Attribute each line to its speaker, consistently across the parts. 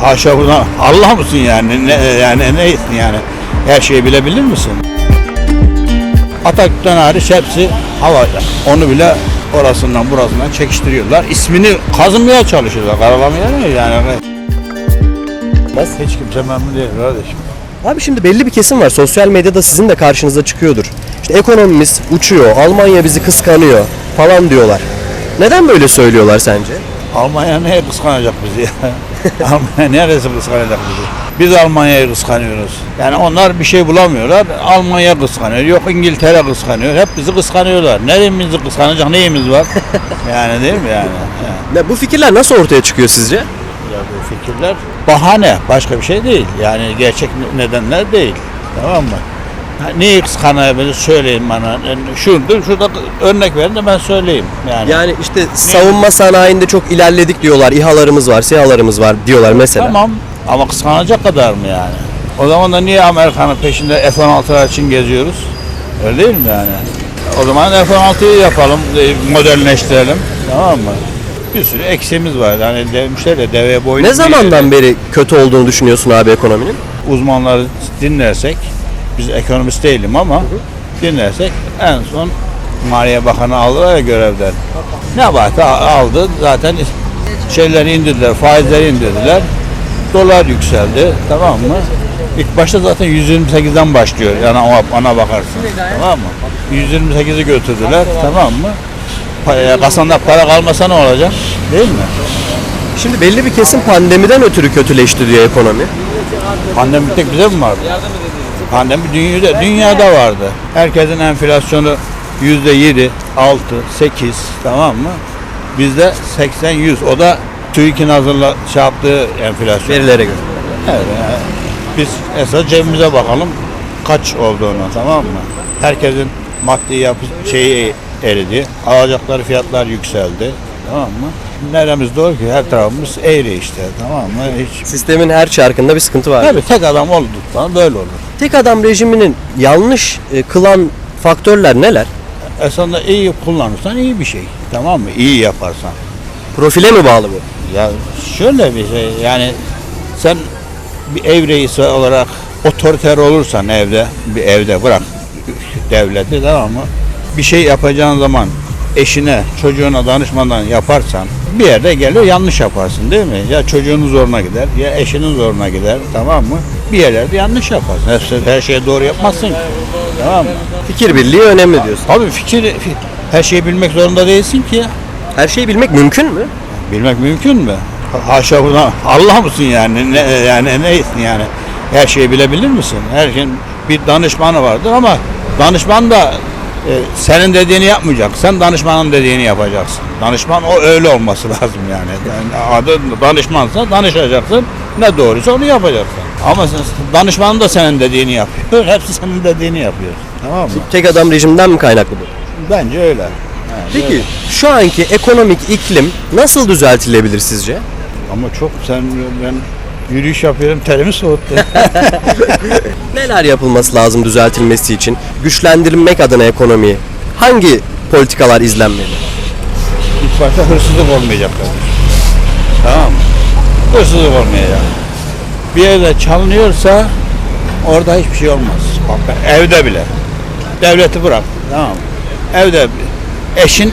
Speaker 1: Haşa buna Allah mısın yani? Ne, yani neysin yani? Her şeyi bilebilir misin? Atatürk'ten hariç hepsi havada. Onu bile orasından burasından çekiştiriyorlar. İsmini kazımaya çalışıyorlar. Karalamaya ne yani? Hiç kimse memnun değil kardeşim.
Speaker 2: Abi şimdi belli bir kesim var. Sosyal medyada sizin de karşınıza çıkıyordur. İşte ekonomimiz uçuyor, Almanya bizi kıskanıyor falan diyorlar. Neden böyle söylüyorlar sence?
Speaker 1: Almanya neye kıskanacak bizi ya? Almanya neresi kıskanacak bizi? Biz Almanya'yı kıskanıyoruz. Yani onlar bir şey bulamıyorlar. Almanya kıskanıyor. Yok İngiltere kıskanıyor. Hep bizi kıskanıyorlar. Neremizi kıskanacak neyimiz var? yani değil mi yani? yani.
Speaker 2: Ne, bu fikirler nasıl ortaya çıkıyor sizce?
Speaker 1: Ya bu fikirler bahane. Başka bir şey değil. Yani gerçek nedenler değil. Tamam mı? Ha, Neyi kıskanabilir söyleyin bana. Yani şurada, şurada örnek verin de ben söyleyeyim. Yani,
Speaker 2: Yani işte savunma sanayinde çok ilerledik diyorlar. İHA'larımız var, SİHA'larımız var diyorlar mesela.
Speaker 1: Tamam ama kıskanacak kadar mı yani? O zaman da niye Amerika'nın peşinde F-16'lar için geziyoruz? Öyle değil mi yani? O zaman F-16'yı yapalım, e, modelleştirelim. Tamam mı? Bir sürü eksiğimiz var. Yani demişler ya deveye boyun.
Speaker 2: Ne zamandan beri kötü olduğunu düşünüyorsun abi ekonominin?
Speaker 1: uzmanları dinlersek, biz ekonomist değilim ama dinlersek en son Maliye Bakanı aldı ya görevden. Ne varsa aldı zaten şeyleri indirdiler, faizleri indirdiler. Dolar yükseldi tamam mı? İlk başta zaten 128'den başlıyor yani ona, bakarsın tamam mı? 128'i götürdüler tamam mı? Pa- Kasanda para kalmasa ne olacak değil mi?
Speaker 2: Şimdi belli bir kesim pandemiden ötürü kötüleşti diyor ekonomi.
Speaker 1: Pandemi tek bize mi vardı? Pandemi dünyada, dünyada vardı. Herkesin enflasyonu yüzde yedi, altı, sekiz tamam mı? Bizde 80 100. O da TÜİK'in hazırla şey yaptığı enflasyon.
Speaker 2: Verilere göre.
Speaker 1: Evet, yani biz esas cebimize bakalım kaç olduğunu tamam mı? Herkesin maddi yapı şeyi eridi. Alacakları fiyatlar yükseldi. Tamam mı? Neremiz doğru ki her tarafımız eğri işte tamam mı? Hiç
Speaker 2: Sistemin her çarkında bir sıkıntı var.
Speaker 1: Tabii tek adam olduktan böyle olur.
Speaker 2: Tek adam rejiminin yanlış e, kılan faktörler neler?
Speaker 1: Esasında iyi kullanırsan iyi bir şey. Tamam mı? İyi yaparsan.
Speaker 2: Profile mi bağlı bu?
Speaker 1: Ya şöyle bir şey yani sen bir ev reisi olarak otoriter olursan evde bir evde bırak devleti tamam mı? Bir şey yapacağın zaman eşine, çocuğuna danışmadan yaparsan bir yerde geliyor yanlış yaparsın değil mi? Ya çocuğunun zoruna gider ya eşinin zoruna gider tamam mı? Bir yerlerde yanlış yaparsın. Her, her şeyi doğru yapmazsın ki. Tamam mı?
Speaker 2: Fikir birliği önemli diyorsun.
Speaker 1: Tabii fikir, fi- her şeyi bilmek zorunda değilsin ki.
Speaker 2: Her şeyi bilmek mümkün mü?
Speaker 1: Bilmek mümkün mü? Ha- Haşa buna Allah mısın yani? Ne, yani neysin yani? Her şeyi bilebilir misin? Her şeyin bir danışmanı vardır ama danışman da e, senin dediğini yapmayacak. Sen danışmanın dediğini yapacaksın. Danışman o öyle olması lazım yani. yani adı danışmansa danışacaksın. Ne doğruysa onu yapacaksın. Ama sen, danışmanın da senin dediğini yapıyor. Hepsi senin dediğini yapıyor. Tamam mı?
Speaker 2: Tek adam rejimden mi kaynaklı bu?
Speaker 1: Bence öyle. Yani
Speaker 2: Peki
Speaker 1: öyle.
Speaker 2: şu anki ekonomik iklim nasıl düzeltilebilir sizce?
Speaker 1: Ama çok sen ben yürüyüş yapıyorum terimi soğuttu.
Speaker 2: Neler yapılması lazım düzeltilmesi için? Güçlendirilmek adına ekonomiyi hangi politikalar izlenmeli?
Speaker 1: İlk başta hırsızlık olmayacak. Tamam mı? Hırsızlık olmayacak. Bir yerde çalınıyorsa orada hiçbir şey olmaz. Bak ben evde bile. Devleti bırak. Tamam mı? Evde eşin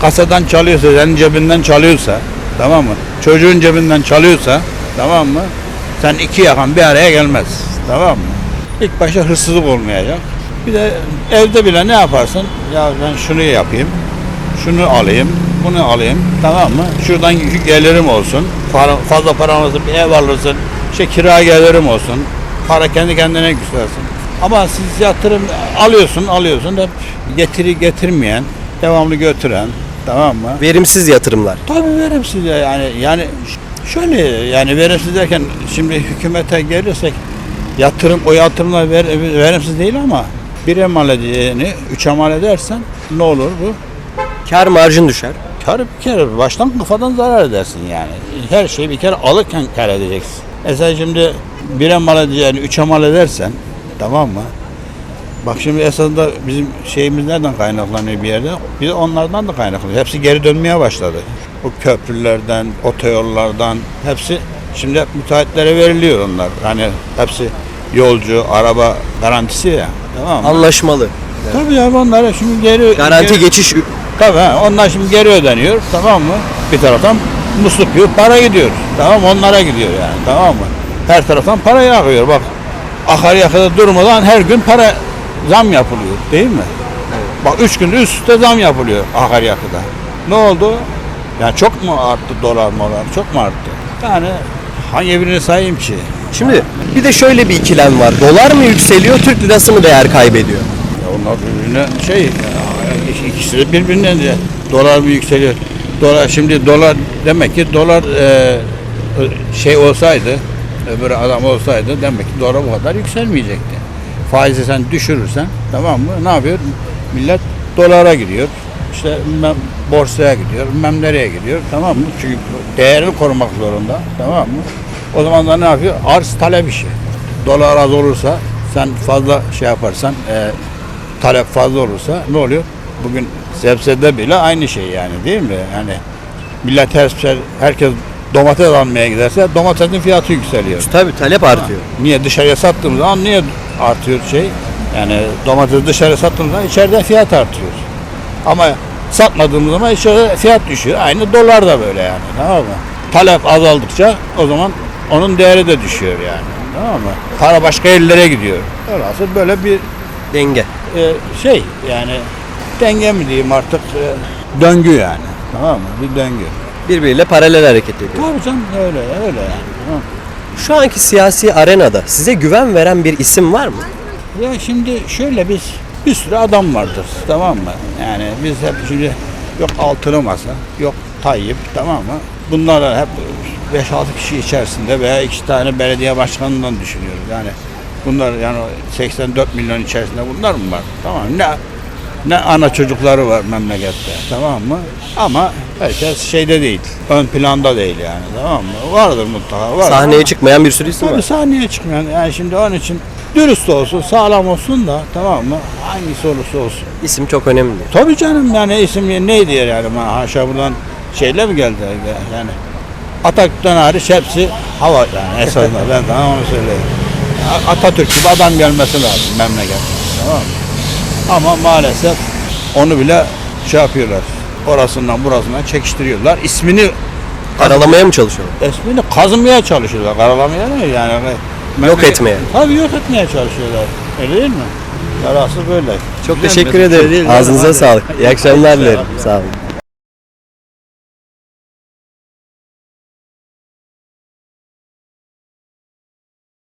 Speaker 1: kasadan çalıyorsa, senin cebinden çalıyorsa, tamam mı? Çocuğun cebinden çalıyorsa, tamam mı? Sen iki yakan bir araya gelmez. Tamam mı? İlk başta hırsızlık olmayacak. Bir de evde bile ne yaparsın? Ya ben şunu yapayım, şunu alayım, bunu alayım, tamam mı? Şuradan gelirim olsun, para, fazla param olsun, bir ev alırsın, işte kira gelirim olsun, para kendi kendine yükselsin. Ama siz yatırım alıyorsun, alıyorsun hep getiri getirmeyen, devamlı götüren, tamam mı?
Speaker 2: Verimsiz yatırımlar.
Speaker 1: Tabii verimsiz ya yani yani şöyle yani verimsiz derken şimdi hükümete gelirsek yatırım o yatırımlar ver, verimsiz değil ama bir mal edeceğini üç mal edersen ne olur bu?
Speaker 2: Kar marjın düşer.
Speaker 1: Kar bir kere baştan kafadan zarar edersin yani. Her şeyi bir kere alırken kar edeceksin. Mesela şimdi bir mal edeceğini üç mal edersen tamam mı? Bak şimdi esasında bizim şeyimiz nereden kaynaklanıyor bir yerde? Biz onlardan da kaynaklanıyor. Hepsi geri dönmeye başladı. O köprülerden, otoyollardan hepsi Şimdi hep müteahhitlere veriliyor onlar. Hani hepsi yolcu, araba garantisi ya. Tamam mı?
Speaker 2: Anlaşmalı.
Speaker 1: Tabii ya onlara şimdi geri...
Speaker 2: Garanti
Speaker 1: geri,
Speaker 2: geçiş
Speaker 1: Tabii ha, onlar şimdi geri ödeniyor. Tamam mı? Bir taraftan musluk gibi para gidiyor. Tamam? Onlara gidiyor yani. Tamam mı? Her taraftan para yağıyor. Bak akaryakıda durmadan her gün para zam yapılıyor. Değil mi? Bak üç gün üst üste zam yapılıyor akaryakıda. Ne oldu? Yani çok mu arttı dolar molar? Çok mu arttı? Yani hangi birini sayayım ki?
Speaker 2: Şimdi bir de şöyle bir ikilem var. Dolar mı yükseliyor, Türk lirası mı değer kaybediyor?
Speaker 1: Ya onlar birbirine şey ya, ikisi de birbirine de dolar mı yükseliyor? Dolar şimdi dolar demek ki dolar e, şey olsaydı öbür adam olsaydı demek ki dolar bu kadar yükselmeyecekti. Faizi sen düşürürsen tamam mı? Ne yapıyor? Millet dolara gidiyor. İşte bilmem borsaya gidiyor, bilmem nereye gidiyor tamam mı? Çünkü değerini korumak zorunda tamam mı? O zaman da ne yapıyor? Arz talep işi. Dolar az olursa sen fazla şey yaparsan e, talep fazla olursa ne oluyor? Bugün sebzede bile aynı şey yani değil mi? Yani millet her, herkes domates almaya giderse domatesin fiyatı yükseliyor.
Speaker 2: Tabii talep artıyor.
Speaker 1: Niye dışarıya sattığımız zaman niye artıyor şey? Yani domates dışarı sattığımız zaman içeride fiyat artıyor. Ama satmadığımız zaman içeride fiyat düşüyor. Aynı dolar da böyle yani tamam mı? Talep azaldıkça o zaman onun değeri de düşüyor yani. Tamam mı? Para başka yerlere gidiyor. Velhasıl böyle bir
Speaker 2: Denge.
Speaker 1: e, şey yani denge mi diyeyim artık e, döngü yani. Tamam mı? Bir döngü.
Speaker 2: Birbiriyle paralel hareket ediyor.
Speaker 1: Tabii canım öyle öyle yani. Tamam.
Speaker 2: Şu anki siyasi arenada size güven veren bir isim var mı?
Speaker 1: Ya şimdi şöyle biz bir sürü adam vardır tamam mı? Yani biz hep şimdi yok altılı masa, yok Tayyip tamam mı? Bunlar hep 5-6 kişi içerisinde veya iki tane belediye başkanından düşünüyoruz. Yani bunlar yani o 84 milyon içerisinde bunlar mı var? Tamam ne ne ana çocukları var memlekette tamam mı? Ama herkes şeyde değil, ön planda değil yani tamam mı? Vardır mutlaka. Vardır
Speaker 2: Sahneye
Speaker 1: ama-
Speaker 2: çıkmayan bir sürü isim
Speaker 1: Tabii
Speaker 2: var.
Speaker 1: sahneye çıkmayan yani şimdi onun için dürüst olsun, sağlam olsun da tamam mı? Hangisi olursa olsun.
Speaker 2: İsim çok önemli.
Speaker 1: Tabii canım yani isim neydi yani Ha, haşa buradan şeyle mi geldi yani Atatürk'ten hariç hepsi hava yani esasında ben sana onu söyleyeyim. Atatürk gibi adam gelmesi lazım memleket. Tamam mı? Ama maalesef onu bile şey yapıyorlar. Orasından burasından çekiştiriyorlar. İsmini
Speaker 2: Karalamaya mı çalışıyorlar?
Speaker 1: ismini kazımaya çalışıyorlar. Karalamaya ne yani?
Speaker 2: Yok etmeye.
Speaker 1: Tabii yok etmeye çalışıyorlar. Öyle değil mi? Yarası böyle.
Speaker 2: Çok
Speaker 1: Güzel
Speaker 2: teşekkür
Speaker 1: şey
Speaker 2: ederim.
Speaker 1: değil,
Speaker 2: Ağzınıza
Speaker 1: hadi.
Speaker 2: sağlık. İyi akşamlar dilerim. Sağ olun.